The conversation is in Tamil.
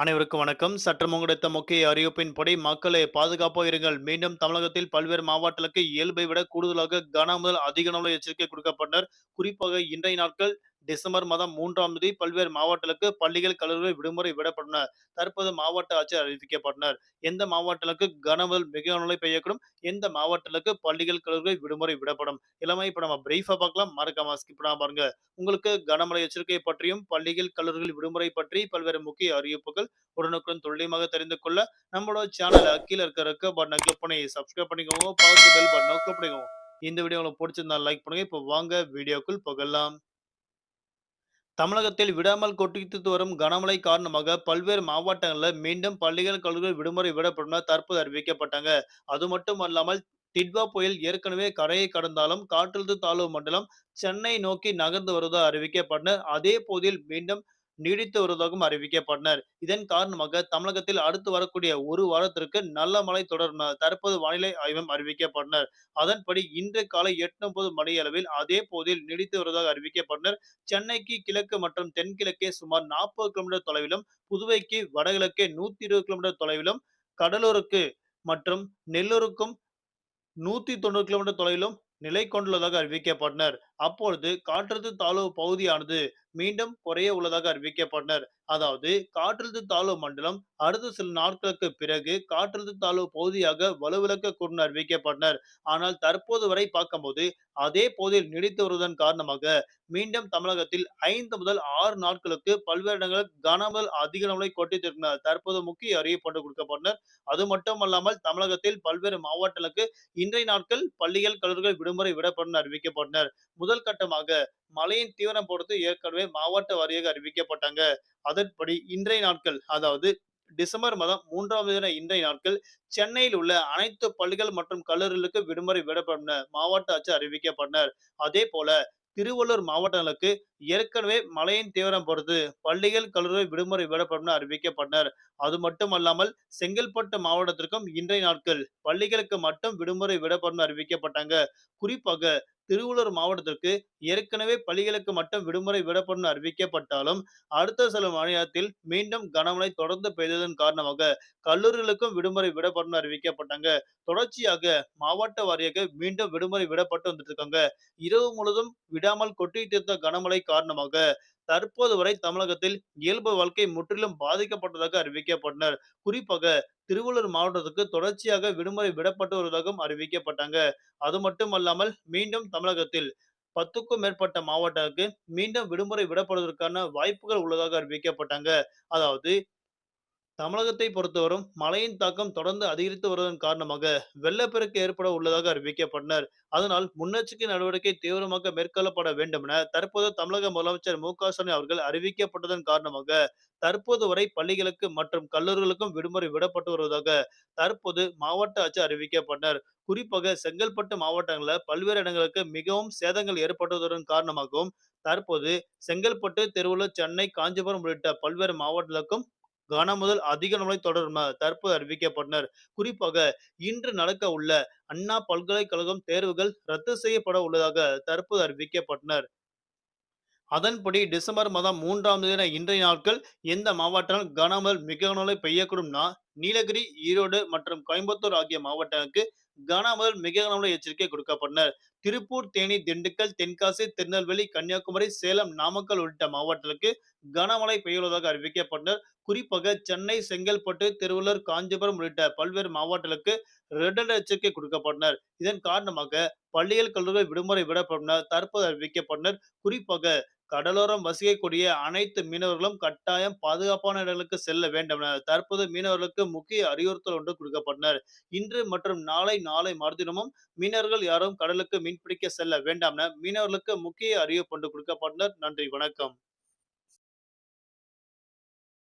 அனைவருக்கும் வணக்கம். சற்று கிடைத்த முக்கிய அறிவிப்பின்படி மக்களை பாதுகாப்பாக இருங்கள். மீண்டும் தமிழகத்தில் பல்வேறு மாவட்டங்களுக்கு இயல்பை விட கூடுதலாக கன முதல் அதிக அளவு எச்சரிக்கை கொடுக்கப்பட்டனர். குறிப்பாக இன்றைய நாட்கள் டிசம்பர் மாதம் மூன்றாம் தேதி பல்வேறு மாவட்டங்களுக்கு பள்ளிகள் கல்லூரிகள் விடுமுறை விடப்பட்டன. தற்போது மாவட்ட ஆட்சியர் அறிவிக்கப்பட்டனர். எந்த மாவட்டங்களுக்கு கனமுதல் மிக நிலை பெய்யக்கூடும்? எந்த மாவட்டங்களுக்கு பள்ளிகள் கல்லூரிகள் விடுமுறை விடப்படும்? எல்லாமே இப்ப நம்ம பிரீஃபா பார்க்கலாம். மறக்காம ஸ்கிப் பண்ணாம பாருங்க. உங்களுக்கு கனமழை எச்சரிக்கை பற்றியும் பள்ளிகள் கல்லூரிகள் விடுமுறை பற்றி பல்வேறு முக்கிய அறிவிப்புகள் உடனுக்குடன் துல்லியமாக தெரிந்து கொள்ள நம்மளோட சேனல் கீழே இருக்க பட்டனை கிளிக் பண்ணி சப்ஸ்கிரைப் பண்ணிக்கோங்க. பக்கத்து பெல் பட்டனை கிளிக் பண்ணிக்கோங்க. இந்த வீடியோ உங்களுக்கு பிடிச்சிருந்தா லைக் பண்ணுங்க. இப்போ வாங்க வீடியோக்குள் போகலாம். தமிழகத்தில் விடாமல் கொட்டித்து வரும் கனமழை காரணமாக பல்வேறு மாவட்டங்களில் மீண்டும் பள்ளிகள் கல்லூரிகள் விடுமுறை விடப்படும் தற்போது அறிவிக்கப்பட்டாங்க. அது மட்டும் அல்லாமல் டிட்வா புயல் ஏற்கனவே கரையை கடந்தாலும் காற்றழுத்த தாழ்வு மண்டலம் சென்னை நோக்கி நகர்ந்து வருவதாக அறிவிக்கப்பட்டன. அதே போதில் மீண்டும் நீடித்து வருவதாகவும் அறிவிக்கப்பட்டனர். இதன் காரணமாக தமிழகத்தில் அடுத்து வரக்கூடிய ஒரு வாரத்திற்கு நல்ல மழை தொடரும் தற்போது வானிலை ஆய்வம் அறிவிக்கப்பட்டனர். அதன்படி இன்று காலை எட்டு முப்பது மணியளவில் அதே போதில் நீடித்து வருவதாக அறிவிக்கப்பட்டனர். சென்னைக்கு கிழக்கு மற்றும் தென்கிழக்கே சுமார் நாற்பது கிலோமீட்டர் தொலைவிலும் புதுவைக்கு வடகிழக்கே நூத்தி இருபது கிலோமீட்டர் தொலைவிலும் கடலூருக்கு மற்றும் நெல்லூருக்கும் நூத்தி தொண்ணூறு கிலோமீட்டர் தொலைவிலும் நிலை கொண்டுள்ளதாக அறிவிக்கப்பட்டனர். அப்பொழுது காற்றழுத்த தாழ்வு பகுதியானது மீண்டும் குறைய உள்ளதாக அறிவிக்கப்பட்டனர். அதாவது காற்றழுத்த தாழ்வு மண்டலம் அடுத்த சில நாட்களுக்கு பிறகு காற்றழுத்த தாழ்வு பகுதியாக வலுவிழக்க கூடும் அறிவிக்கப்பட்டனர். ஆனால் தற்போது வரை பார்க்கும்போது அதே பகுதியில் நீடித்து வருவதன் காரணமாக மீண்டும் தமிழகத்தில் ஐந்து முதல் ஆறு நாட்களுக்கு பல்வேறு இடங்களில் கனமுதல் அதிக அளவில் கொட்டித்திருக்கிறார். தற்போது முக்கிய அறிவிப்பு கொடுக்கப்பட்டனர். அது மட்டுமல்லாமல் தமிழகத்தில் பல்வேறு மாவட்டங்களுக்கு இன்றைய நாட்கள் பள்ளிகள் கல்லூரிகள் விடுமுறை விடப்படும் அறிவிக்கப்பட்டனர். முதல் கட்டமாக மழையின் தீவிரம் பொறுத்து ஏற்கனவே மாவட்ட வாரியாக அறிவிக்கப்பட்டாங்க. அதன்படி இன்றைய நாட்கள் அதாவது டிசம்பர் மாதம் மூன்றாம் தேதி இன்றைய நாட்கள் சென்னையில் உள்ள அனைத்து பள்ளிகள் மற்றும் கல்லூரிகளுக்கு விடுமுறை விடப்படும் என மாவட்ட ஆட்சியர் அறிவிக்கப்பட்டனர் அதே போல திருவள்ளூர் மாவட்டங்களுக்கு ஏற்கனவே மழையின் தீவிரம் பொறுத்து பள்ளிகள் கல்லூரி விடுமுறை விடப்படும் என அறிவிக்கப்பட்டனர் அது மட்டுமல்லாமல் செங்கல்பட்டு மாவட்டத்திற்கும் இன்றைய நாட்கள் பள்ளிகளுக்கு மட்டும் விடுமுறை விடப்படும் அறிவிக்கப்பட்டாங்க. குறிப்பாக திருவள்ளூர் மாவட்டத்திற்கு ஏற்கனவே பள்ளிகளுக்கு மட்டும் விடுமுறை விடப்படும் அறிவிக்கப்பட்டாலும் அடுத்த சில மாநிலத்தில் மீண்டும் கனமழை தொடர்ந்து பெய்ததன் காரணமாக கல்லூரிகளுக்கும் விடுமுறை விடப்படும் அறிவிக்கப்பட்டாங்க. தொடர்ச்சியாக மாவட்ட வாரியாக மீண்டும் விடுமுறை விடப்பட்டு வந்துட்டு இருக்காங்க இரவு முழுதும் விடாமல் கொட்டிட்டு இருந்த கனமழை காரணமாக தற்போது வரை தமிழகத்தில் இயல்பு வாழ்க்கை முற்றிலும் பாதிக்கப்பட்டதாக அறிவிக்கப்பட்டனர். குறிப்பாக திருவள்ளூர் மாவட்டத்துக்கு தொடர்ச்சியாக விடுமுறை விடப்பட்டு வருவதாகவும் அறிவிக்கப்பட்டாங்க. அது மட்டுமல்லாமல் மீண்டும் தமிழகத்தில் பத்துக்கும் மேற்பட்ட மாவட்டத்துக்கு மீண்டும் விடுமுறை விடப்படுவதற்கான வாய்ப்புகள் உள்ளதாக அறிவிக்கப்பட்டாங்க. அதாவது தமிழகத்தை பொறுத்தவரும் மழையின் தாக்கம் தொடர்ந்து அதிகரித்து வருவதன் காரணமாக வெள்ளப்பெருக்கு ஏற்பட உள்ளதாக அறிவிக்கப்பட்டனர். அதனால் முன்னெச்சரிக்கை நடவடிக்கை தீவிரமாக மேற்கொள்ளப்பட வேண்டும் என தற்போது தமிழக முதலமைச்சர் மு க ஸ்டாலின் அவர்கள் அறிவிக்கப்பட்டதன் காரணமாக தற்போது வரை பள்ளிகளுக்கு மற்றும் கல்லூரிகளுக்கும் விடுமுறை விடப்பட்டு வருவதாக தற்போது மாவட்ட ஆட்சி அறிவிக்கப்பட்டனர். குறிப்பாக செங்கல்பட்டு மாவட்டங்களில் பல்வேறு இடங்களுக்கு மிகவும் சேதங்கள் ஏற்பட்டதன் காரணமாகவும் தற்போது செங்கல்பட்டு திருவள்ளூர் சென்னை காஞ்சிபுரம் உள்ளிட்ட பல்வேறு மாவட்டங்களுக்கும் கன முதல் அதிக மழை தொடரும் தற்போது அறிவிக்கப்பட்டனர். குறிப்பாக இன்று நடக்க உள்ள அண்ணா பல்கலைக்கழகம் தேர்வுகள் ரத்து செய்யப்பட உள்ளதாக தற்போது அறிவிக்கப்பட்டனர். அதன்படி டிசம்பர் மாதம் மூன்றாம் தேதி இன்றைய நாட்கள் எந்த மாவட்டங்கள் கனமழை மிக கனமழை பெய்யக்கூடும்னா நீலகிரி ஈரோடு மற்றும் கோயம்புத்தூர் ஆகிய மாவட்டங்களுக்கு கனமழை மிக கனமழை எச்சரிக்கை கொடுக்கப்பட்டனர். திருப்பூர் தேனி திண்டுக்கல் தென்காசி திருநெல்வேலி கன்னியாகுமரி சேலம் நாமக்கல் உள்ளிட்ட மாவட்டங்களுக்கு கனமழை பெய்யுள்ளதாக அறிவிக்கப்பட்டனர். குறிப்பாக சென்னை செங்கல்பட்டு திருவள்ளூர் காஞ்சிபுரம் உள்ளிட்ட பல்வேறு மாவட்டங்களுக்கு ரெட் அலர்ட் எச்சரிக்கை கொடுக்கப்பட்டனர். இதன் காரணமாக பள்ளிகள் கல்லூரிகள் விடுமுறை விடப்படும் தற்போது அறிவிக்கப்பட்டனர். குறிப்பாக கடலோரம் வசிக்கக்கூடிய அனைத்து மீனவர்களும் கட்டாயம் பாதுகாப்பான இடங்களுக்கு செல்ல வேண்டும். என தற்போது மீனவர்களுக்கு முக்கிய அறிவுறுத்தல் ஒன்று கொடுக்கப்பட்டனர். இன்று மற்றும் நாளை நாளை மறுதினமும் மீனவர்கள் யாரும் கடலுக்கு மீன்பிடிக்க செல்ல வேண்டாம் என மீனவர்களுக்கு முக்கிய அறிவிப்பு ஒன்று கொடுக்கப்பட்டனர். நன்றி வணக்கம்.